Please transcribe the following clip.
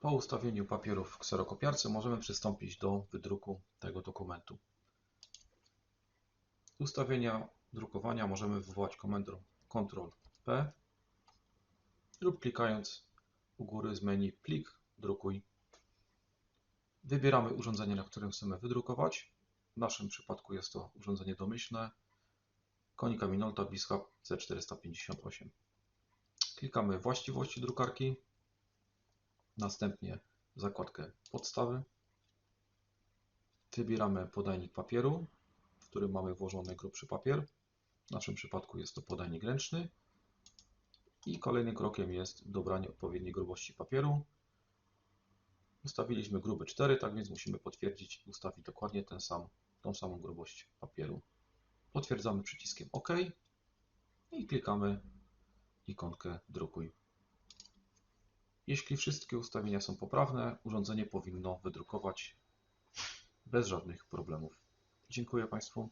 Po ustawieniu papierów w kserokopiarce możemy przystąpić do wydruku tego dokumentu. Ustawienia drukowania możemy wywołać komendą Ctrl P lub klikając u góry z menu Plik, drukuj. Wybieramy urządzenie, na którym chcemy wydrukować. W naszym przypadku jest to urządzenie domyślne Konica Minolta Biscup C458. Klikamy właściwości drukarki, następnie zakładkę podstawy. Wybieramy podajnik papieru, w którym mamy włożony grubszy papier. W naszym przypadku jest to podajnik ręczny. I kolejnym krokiem jest dobranie odpowiedniej grubości papieru. Ustawiliśmy gruby 4, tak więc musimy potwierdzić ustawić dokładnie ten sam, tą samą grubość papieru. Potwierdzamy przyciskiem OK i klikamy ikonkę drukuj. Jeśli wszystkie ustawienia są poprawne, urządzenie powinno wydrukować bez żadnych problemów. Dziękuję Państwu.